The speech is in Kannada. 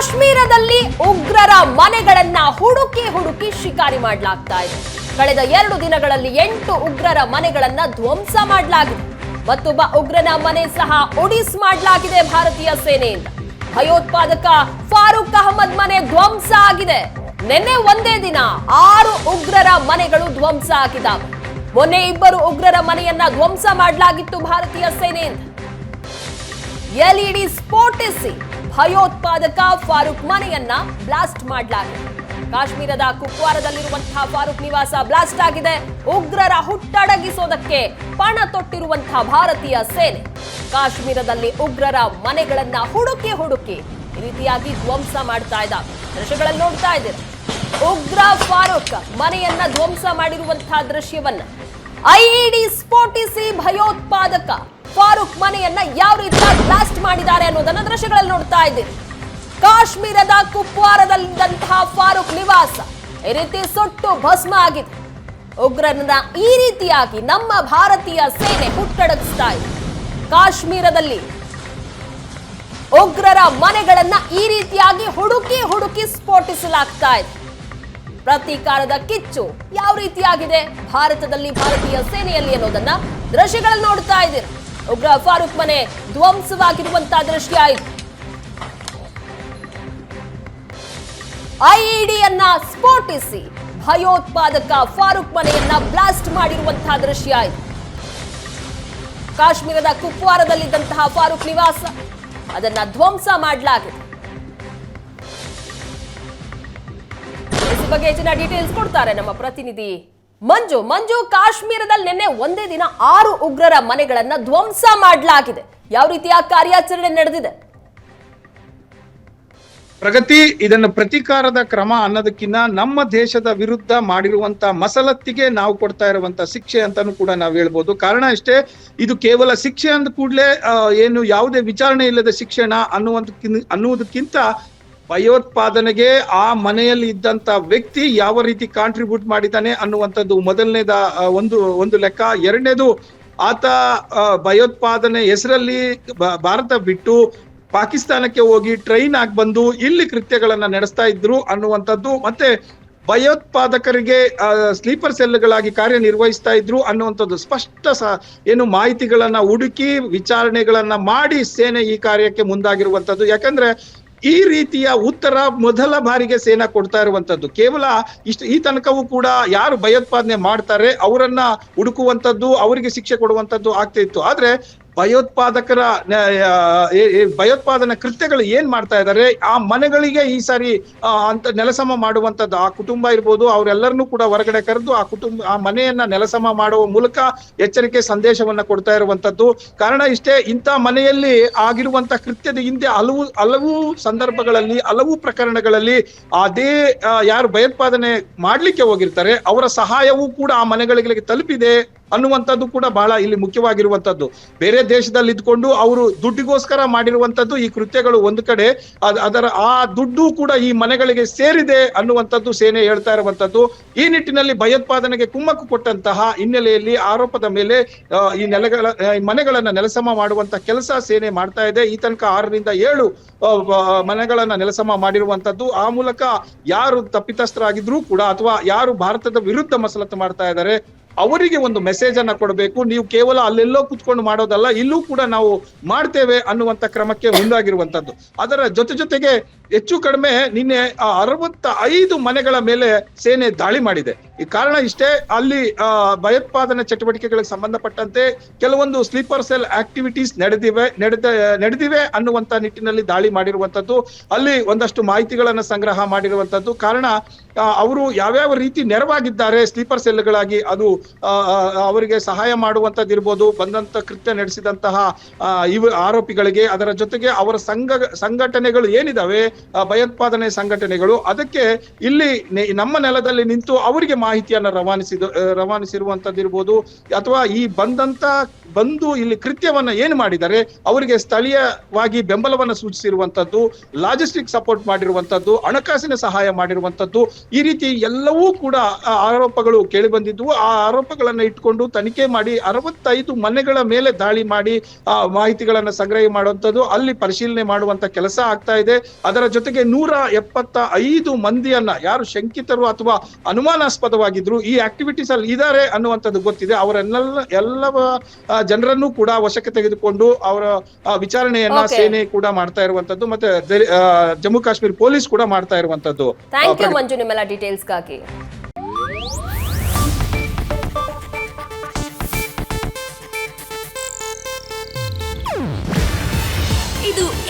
ಕಾಶ್ಮೀರದಲ್ಲಿ ಉಗ್ರರ ಮನೆಗಳನ್ನ ಹುಡುಕಿ ಹುಡುಕಿ ಶಿಕಾರಿ ಮಾಡಲಾಗ್ತಾ ಇದೆ. ಕಳೆದ ಎರಡು ದಿನಗಳಲ್ಲಿ ಎಂಟು ಉಗ್ರರ ಮನೆಗಳನ್ನ ಧ್ವಂಸ ಮಾಡಲಾಗಿದೆ. ಮತ್ತೊಬ್ಬ ಉಗ್ರನ ಮನೆ ಸಹ ಒಡಿಸ್ ಮಾಡಲಾಗಿದೆ ಭಾರತೀಯ ಸೇನೆಯಿಂದ. ಭಯೋತ್ಪಾದಕ ಫಾರೂಕ್ ಅಹಮದ್ ಮನೆ ಧ್ವಂಸ ಆಗಿದೆ. ನಿನ್ನೆ ಒಂದೇ ದಿನ ಆರು ಉಗ್ರರ ಮನೆಗಳು ಧ್ವಂಸ ಆಗಿದ್ದಾವೆ. ಮೊನ್ನೆ ಇಬ್ಬರು ಉಗ್ರರ ಮನೆಯನ್ನ ಧ್ವಂಸ ಮಾಡಲಾಗಿತ್ತು ಭಾರತೀಯ ಸೇನೆಯಿಂದ. ಎಲ್ಇಡಿ ಸ್ಫೋಟಿಸಿ. ಭಯೋತ್ಪಾದಕ ಫಾರೂಕ್ ಮನೆಯನ್ನ ಬ್ಲಾಸ್ಟ್ ಮಾಡಲಾಗಿದೆ ಕಾಶ್ಮೀರದ ಕುಪ್ವಾರದಲ್ಲಿರುವಂತಹ ಫಾರೂಕ್ ನಿವಾಸ ಬ್ಲಾಸ್ಟ್ ಆಗಿದೆ. ಉಗ್ರರ ಹುಟ್ಟಡಗಿಸೋದಕ್ಕೆ ಪಣ ತೊಟ್ಟಿರುವಂತಹ ಭಾರತೀಯ ಸೇನೆ. ಕಾಶ್ಮೀರದಲ್ಲಿ ಉಗ್ರರ ಮನೆಗಳನ್ನ ಹುಡುಕಿ ಹುಡುಕಿ ಈ ರೀತಿಯಾಗಿ ಧ್ವಂಸ ಮಾಡ್ತಾ ದೃಶ್ಯಗಳಲ್ಲಿ ನೋಡ್ತಾ ಇದ್ದೀರಿ. ಉಗ್ರ ಫಾರೂಕ್ ಮನೆಯನ್ನ ಧ್ವಂಸ ಮಾಡಿರುವಂತಹ ದೃಶ್ಯವನ್ನ. ಐಇಡಿ ಸ್ಫೋಟಿಸಿ ಭಯೋತ್ಪಾದಕ ಫಾರೂಕ್ ಮನೆಯನ್ನ ಯಾವ ರೀತಿಯಾಗಿ ಬ್ಲಾಸ್ಟ್ ಮಾಡಿದ್ದಾರೆ ಅನ್ನೋದನ್ನ ದೃಶ್ಯಗಳಲ್ಲಿ ನೋಡ್ತಾ ಇದ್ದೀರಿ. ಕಾಶ್ಮೀರದ ಕುಪ್ವಾರದಲ್ಲಿದ್ದಂತಹ ಫಾರೂಕ್ ನಿವಾಸ ಈ ರೀತಿ ಸುಟ್ಟು ಭಸ್ಮ ಆಗಿದೆ. ಉಗ್ರನ ಈ ರೀತಿಯಾಗಿ ನಮ್ಮ ಭಾರತೀಯ ಸೇನೆ ಹುಟ್ಟಡಗಿಸ್ತಾ ಇದೆ. ಕಾಶ್ಮೀರದಲ್ಲಿ ಉಗ್ರರ ಮನೆಗಳನ್ನ ಈ ರೀತಿಯಾಗಿ ಹುಡುಕಿ ಹುಡುಕಿ ಸ್ಫೋಟಿಸಲಾಗ್ತಾ ಇದೆ. ಪ್ರತೀಕಾರದ ಕಿಚ್ಚು ಯಾವ ರೀತಿಯಾಗಿದೆ? ಭಾರತದಲ್ಲಿ ಭಾರತೀಯ ಸೇನೆಯಲ್ಲಿ ಅನ್ನೋದನ್ನ ದೃಶ್ಯಗಳಲ್ಲಿ ನೋಡ್ತಾ ಇದ್ದೀರಾ. ಉಗ್ರ ಫಾರೂಕ್ ಮನೆ ಧ್ವಂಸವಾಗಿರುವಂತಹ ದೃಶ್ಯ ಆಯಿತು. ಐಇಡಿಯನ್ನ ಸ್ಫೋಟಿಸಿ ಭಯೋತ್ಪಾದಕ ಫಾರೂಕ್ ಮನೆಯನ್ನ ಬ್ಲಾಸ್ಟ್ ಮಾಡಿರುವಂತಹ ದೃಶ್ಯ ಇದು ಕಾಶ್ಮೀರದ ಕುಪ್ವಾರದಲ್ಲಿದ್ದಂತಹ ಫಾರೂಕ್ ನಿವಾಸ, ಅದನ್ನ ಧ್ವಂಸ ಮಾಡಲಾಗಿದೆ. ಬಗ್ಗೆ ಹೆಚ್ಚಿನ ಡೀಟೇಲ್ಸ್ ಕೊಡ್ತಾರೆ ನಮ್ಮ ಪ್ರತಿನಿಧಿ. ಮಂಜು ಮಂಜು ಕಾಶ್ಮೀರದಲ್ಲಿ ನಿನ್ನೆ ಒಂದೇ ದಿನ ಆರು ಉಗ್ರರ ಮನೆಗಳನ್ನ ಧ್ವಂಸ ಮಾಡಲಾಗಿದೆ. ಯಾವ ರೀತಿಯ ಕಾರ್ಯಾಚರಣೆ ನಡೆದಿದೆ? ಪ್ರಗತಿ, ಇದನ್ನು ಪ್ರತಿಕಾರದ ಕ್ರಮ ಅನ್ನೋದಕ್ಕಿಂತ ನಮ್ಮ ದೇಶದ ವಿರುದ್ಧ ಮಾಡಿರುವಂತ ಮಸಲತ್ತಿಗೆ ನಾವು ಕೊಡ್ತಾ ಇರುವಂತ ಶಿಕ್ಷೆ ಅಂತಾನು ಕೂಡ ನಾವು ಹೇಳ್ಬೋದು. ಕಾರಣ ಅಷ್ಟೇ ಇದು ಕೇವಲ ಶಿಕ್ಷೆ ಅಂದ ಕೂಡಲೇ ಏನು ಯಾವುದೇ ವಿಚಾರಣೆ ಇಲ್ಲದ ಶಿಕ್ಷಣ ಅನ್ನುವಂತ ಅನ್ನುವುದಕ್ಕಿಂತ ಭಯೋತ್ಪಾದನೆಗೆ ಆ ಮನೆಯಲ್ಲಿ ಇದ್ದಂತ ವ್ಯಕ್ತಿ ಯಾವ ರೀತಿ ಕಾಂಟ್ರಿಬ್ಯೂಟ್ ಮಾಡಿದ್ದಾನೆ ಅನ್ನುವಂಥದ್ದು ಮೊದಲನೇದ ಒಂದು ಒಂದು ಲೆಕ್ಕ. ಎರಡನೇದು, ಆತ ಭಯೋತ್ಪಾದನೆ ಹೆಸರಲ್ಲಿ ಭಾರತ ಬಿಟ್ಟು ಪಾಕಿಸ್ತಾನಕ್ಕೆ ಹೋಗಿ ಟ್ರೈನ್ ಆಗಿ ಬಂದು ಇಲ್ಲಿ ಕೃತ್ಯಗಳನ್ನ ನಡೆಸ್ತಾ ಇದ್ರು ಅನ್ನುವಂಥದ್ದು. ಮತ್ತೆ ಭಯೋತ್ಪಾದಕರಿಗೆ ಸ್ಲೀಪರ್ ಸೆಲ್ಗಳಾಗಿ ಕಾರ್ಯನಿರ್ವಹಿಸ್ತಾ ಇದ್ರು ಅನ್ನುವಂಥದ್ದು ಸ್ಪಷ್ಟ ಸ, ಏನು ಮಾಹಿತಿಗಳನ್ನ ಹುಡುಕಿ ವಿಚಾರಣೆಗಳನ್ನ ಮಾಡಿ ಸೇನೆ ಈ ಕಾರ್ಯಕ್ಕೆ ಮುಂದಾಗಿರುವಂಥದ್ದು. ಯಾಕಂದ್ರೆ ಈ ರೀತಿಯ ಉತ್ತರ ಮೊದಲ ಬಾರಿಗೆ ಸೇನಾ ಕೊಡ್ತಾ ಇರುವಂತದ್ದು. ಕೇವಲ ಇಷ್ಟು ಈ ತನಕವೂ ಕೂಡ ಯಾರು ಭಯೋತ್ಪಾದನೆ ಮಾಡ್ತಾರೆ, ಅವರನ್ನ ಹುಡುಕುವಂತದ್ದು, ಅವರಿಗೆ ಶಿಕ್ಷೆ ಕೊಡುವಂತದ್ದು ಆಗ್ತಾ ಇತ್ತು. ಆದ್ರೆ ಭಯೋತ್ಪಾದಕರ ಭಯೋತ್ಪಾದನ ಕೃತ್ಯಗಳು ಏನ್ ಮಾಡ್ತಾ ಇದ್ದಾರೆ ಆ ಮನೆಗಳಿಗೆ ಈ ಸಾರಿ ಅಂತ ನೆಲಸಮ ಮಾಡುವಂತದ್ದು ಆ ಕುಟುಂಬ ಇರ್ಬೋದು, ಅವರೆಲ್ಲರನ್ನೂ ಕೂಡ ಹೊರಗಡೆ ಕರೆದು ಆ ಕುಟುಂಬ, ಆ ಮನೆಯನ್ನ ನೆಲಸಮ ಮಾಡುವ ಮೂಲಕ ಎಚ್ಚರಿಕೆ ಸಂದೇಶವನ್ನ ಕೊಡ್ತಾ ಇರುವಂತದ್ದು ಕಾರಣ ಇಷ್ಟೇ, ಇಂಥ ಮನೆಯಲ್ಲಿ ಆಗಿರುವಂತ ಕೃತ್ಯದ ಹಿಂದೆ ಹಲವು ಹಲವು ಸಂದರ್ಭಗಳಲ್ಲಿ ಹಲವು ಪ್ರಕರಣಗಳಲ್ಲಿ ಅದೇ ಯಾರು ಭಯೋತ್ಪಾದನೆ ಮಾಡ್ಲಿಕ್ಕೆ ಹೋಗಿರ್ತಾರೆ, ಅವರ ಸಹಾಯವೂ ಕೂಡ ಆ ಮನೆಗಳಿಗೆ ತಲುಪಿದೆ. ಅನ್ನುವಂಥದ್ದು ಕೂಡ ಬಹಳ ಇಲ್ಲಿ ಮುಖ್ಯವಾಗಿರುವಂತದ್ದು ಬೇರೆ ದೇಶದಲ್ಲಿ ಇದ್ಕೊಂಡು ಅವರು ದುಡ್ಡಿಗೋಸ್ಕರ ಮಾಡಿರುವಂತದ್ದು ಈ ಕೃತ್ಯಗಳು ಒಂದು ಕಡೆ, ಅದ್- ಅದರ ಆ ದುಡ್ಡು ಕೂಡ ಈ ಮನೆಗಳಿಗೆ ಸೇರಿದೆ ಅನ್ನುವಂಥದ್ದು ಸೇನೆ ಹೇಳ್ತಾ ಇರುವಂತದ್ದು ಈ ನಿಟ್ಟಿನಲ್ಲಿ ಭಯೋತ್ಪಾದನೆಗೆ ಕುಮ್ಮಕ್ಕು ಕೊಟ್ಟಂತಹ ಹಿನ್ನೆಲೆಯಲ್ಲಿ ಆರೋಪದ ಮೇಲೆ ಈ ನೆಲೆಗಳ ಮನೆಗಳನ್ನ ನೆಲಸಮ ಮಾಡುವಂತ ಕೆಲಸ ಸೇನೆ ಮಾಡ್ತಾ ಇದೆ. ಈ ತನಕ ಆರರಿಂದ ಏಳು ಮನೆಗಳನ್ನ ನೆಲಸಮ ಮಾಡಿರುವಂತದ್ದು ಆ ಮೂಲಕ ಯಾರು ತಪ್ಪಿತಸ್ಥರಾಗಿದ್ರು ಕೂಡ ಅಥವಾ ಯಾರು ಭಾರತದ ವಿರುದ್ಧ ಮಸಲತ್ತು ಮಾಡ್ತಾ ಇದ್ದಾರೆ ಅವರಿಗೆ ಒಂದು ಮೆಸೇಜ್ ಅನ್ನ ಕೊಡಬೇಕು. ನೀವು ಕೇವಲ ಅಲ್ಲೆಲ್ಲೋ ಕುತ್ಕೊಂಡು ಮಾಡೋದಲ್ಲ, ಇಲ್ಲೂ ಕೂಡ ನಾವು ಮಾಡ್ತೇವೆ ಅನ್ನುವಂತ ಕ್ರಮಕ್ಕೆ ಮುಂದಾಗಿರುವಂತದ್ದು. ಅದರ ಜೊತೆ ಜೊತೆಗೆ ಹೆಚ್ಚು ಕಡಿಮೆ ನಿನ್ನೆ ಆ ಅರವತ್ತ ಐದು ಮನೆಗಳ ಮೇಲೆ ಸೇನೆ ದಾಳಿ ಮಾಡಿದೆ. ಈ ಕಾರಣ ಇಷ್ಟೇ ಅಲ್ಲಿ ಭಯೋತ್ಪಾದನಾ ಚಟುವಟಿಕೆಗಳಿಗೆ ಸಂಬಂಧಪಟ್ಟಂತೆ ಕೆಲವೊಂದು ಸ್ಲೀಪರ್ ಸೆಲ್ ಆಕ್ಟಿವಿಟೀಸ್ ನಡೆದಿವೆ, ನಡೆದ, ನಡೆದಿವೆ ಅನ್ನುವಂತ ನಿಟ್ಟಿನಲ್ಲಿ ದಾಳಿ ಮಾಡಿರುವಂತದ್ದು, ಅಲ್ಲಿ ಒಂದಷ್ಟು ಮಾಹಿತಿಗಳನ್ನು ಸಂಗ್ರಹ ಮಾಡಿರುವಂತದ್ದು. ಕಾರಣ ಅವರು ಯಾವ್ಯಾವ ರೀತಿ ನೆರವಾಗಿದ್ದಾರೆ ಸ್ಲೀಪರ್ ಸೆಲ್ಗಳಾಗಿ ಅದು ಅವರಿಗೆ ಸಹಾಯ ಮಾಡುವಂತದ್ದಿರ್ಬೋದು, ಬಂದಂತ ಕೃತ್ಯ ನಡೆಸಿದಂತಹ ಇವ, ಆರೋಪಿಗಳಿಗೆ, ಅದರ ಜೊತೆಗೆ ಅವರ ಸಂಘ, ಸಂಘಟನೆಗಳು ಏನಿದಾವೆ ಭಯೋತ್ಪಾದನೆ ಸಂಘಟನೆಗಳು ಅದಕ್ಕೆ ಇಲ್ಲಿ ನಮ್ಮ ನೆಲದಲ್ಲಿ ನಿಂತು ಅವರಿಗೆ ಮಾಹಿತಿಯನ್ನ ರವಾನಿಸಿದ ರವಾನಿಸಿರುವಂತದ್ದು ರವಾನಿಸಿರುವಂತದ್ದಿರ್ಬೋದು ಅಥವಾ ಈ ಬಂದಂತ ಬಂದು ಇಲ್ಲಿ ಕೃತ್ಯವನ್ನ ಏನು ಮಾಡಿದರೆ ಅವರಿಗೆ ಸ್ಥಳೀಯವಾಗಿ ಬೆಂಬಲವನ್ನ ಸೂಚಿಸಿರುವಂತದ್ದು, ಲಾಜಿಸ್ಟಿಕ್ ಸಪೋರ್ಟ್ ಮಾಡಿರುವಂತದ್ದು, ಹಣಕಾಸಿನ ಸಹಾಯ ಮಾಡಿರುವಂತದ್ದು, ಈ ರೀತಿ ಎಲ್ಲವೂ ಕೂಡ ಆರೋಪಗಳು ಕೇಳಿ ಬಂದಿದ್ವು. ಆ ಆರೋಪಗಳನ್ನ ಇಟ್ಕೊಂಡು ತನಿಖೆ ಮಾಡಿ ಅರವತ್ತೈದು ಮನೆಗಳ ಮೇಲೆ ದಾಳಿ ಮಾಡಿ ಆ ಮಾಹಿತಿಗಳನ್ನ ಸಂಗ್ರಹ ಮಾಡುವಂಥದ್ದು ಅಲ್ಲಿ ಪರಿಶೀಲನೆ ಮಾಡುವಂತ ಕೆಲಸ ಆಗ್ತಾ ಇದೆ. ಅದರ ಜೊತೆಗೆ ನೂರ ಎಪ್ಪತ್ತ ಐದು ಮಂದಿಯನ್ನ ಯಾರು ಶಂಕಿತರು ಅಥವಾ ಅನುಮಾನಾಸ್ಪದವಾಗಿದ್ರು ಈ ಆಕ್ಟಿವಿಟೀಸ್ ಅಲ್ಲಿ ಇದ್ದಾರೆ ಅನ್ನುವಂಥದ್ದು ಗೊತ್ತಿದೆ. ಅವರೆಲ್ಲ ಎಲ್ಲ ಜನರನ್ನು ಕೂಡ ವಶಕ್ಕೆ ತೆಗೆದುಕೊಂಡು ಅವರ ವಿಚಾರಣೆಯನ್ನ ಸೇನೆ ಕೂಡ ಮಾಡ್ತಾ ಇರುವಂತದ್ದು ಮತ್ತೆ ಜಮ್ಮು ಕಾಶ್ಮೀರ ಪೊಲೀಸ್ ಕೂಡ ಮಾಡ್ತಾ ಇರುವಂತದ್ದು